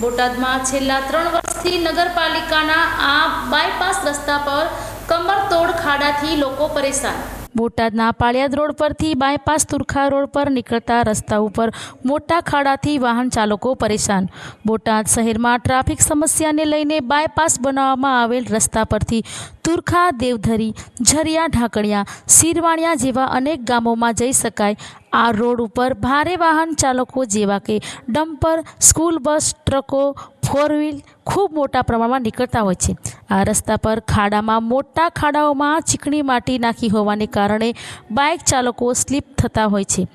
બોટાદમાં છેલ્લા ત્રણ વર્ષથી નગરપાલિકાના આ બાયપાસ રસ્તા પર કમરતોડ ખાડાથી લોકો પરેશાન. બોટાદના પાળિયાદ રોડ પરથી બાયપાસ તુરખા રોડ પર નીકળતા રસ્તા ઉપર મોટા ખાડાથી વાહન ચાલકો પરેશાન. બોટાદ શહેરમાં ટ્રાફિક સમસ્યાને લઈને બાયપાસ બનાવવામાં આવેલ રસ્તા પરથી તુરખા, દેવધરી, ઝરિયા, ઢાકણિયા સિરવાણિયા જેવા અનેક ગામોમાં જઈ શકાય. આ રોડ ઉપર ભારે વાહન ચાલકો જેવા કે ડમ્પર, સ્કૂલ બસ, ટ્રકો ફોર વ્હીલ ખૂબ મોટા પ્રમાણમાં નીકળતા હોય છે. આ રસ્તા પર ખાડામાં મોટા ખાડાઓમાં ચીકણી માટી નાખી હોવાને કારણે બાઇક ચાલકો સ્લીપ થતા હોય છે.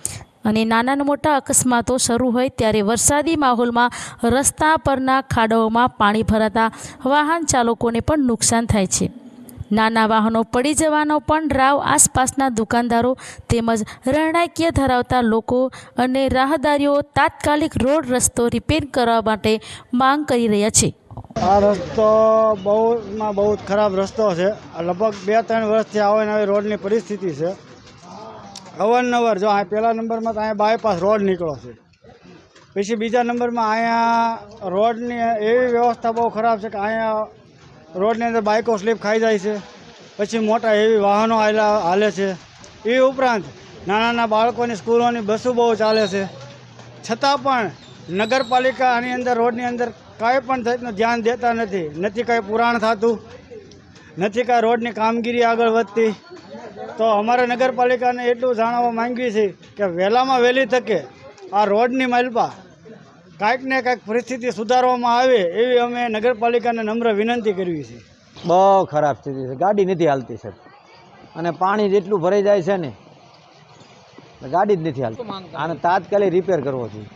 અને નાના મોટા અકસ્માતો શરૂ હોય ત્યારે વરસાદી માહોલમાં રસ્તા પરના ખાડાઓમાં પાણી ભરાતા વાહન ચાલકોને પણ નુકસાન થાય છે. નાના વાહનો પડી જવાનો પણ રાવ આસપાસના દુકાનદારો તેમજ રહેણાંકીય ધરાવતા લોકો અને રાહદારીઓ તાત્કાલિક રોડ રસ્તો રિપેર કરવા માટે માંગ કરી રહ્યા છે. આ રસ્તો બહુમાં બહુ ખરાબ રસ્તો છે. લગભગ બે ત્રણ વર્ષથી આવે ને આવી રોડની પરિસ્થિતિ છે. અવારનવાર જો આ પહેલા નંબરમાં તો અહીંયા બાયપાસ રોડ નીકળો છે. પછી બીજા નંબરમાં અહીંયા રોડની એવી વ્યવસ્થા બહુ ખરાબ છે કે અહીંયા રોડની અંદર બાઇકો સ્લીપ ખાઈ જાય છે. પછી મોટા એવી વાહનો આવેલા હાલે છે. એ ઉપરાંત નાના નાના બાળકોની સ્કૂલોની બસો બહુ ચાલે છે. છતાં પણ નગરપાલિકા આની અંદર, રોડની અંદર કાંઈ પણ જાતનું ધ્યાન દેતા નથી. નથી કાંઈ પુરાણ થતું, નથી કાંઈ રોડની કામગીરી આગળ વધતી. તો અમારે નગરપાલિકાને એટલું જાણવા માંગીએ છીએ કે વહેલામાં વહેલી તકે આ રોડની માલપા કાંઈક ને કાંઈક પરિસ્થિતિ સુધારવામાં આવે એવી અમે નગરપાલિકાને નમ્ર વિનંતી કરવી છે. બહુ ખરાબ સ્થિતિ છે. ગાડી નથી હાલતી સર અને પાણી જેટલું ભરાઈ જાય છે ને ગાડી જ નથી હાલતી. આને તાત્કાલિક રિપેર કરવો જોઈએ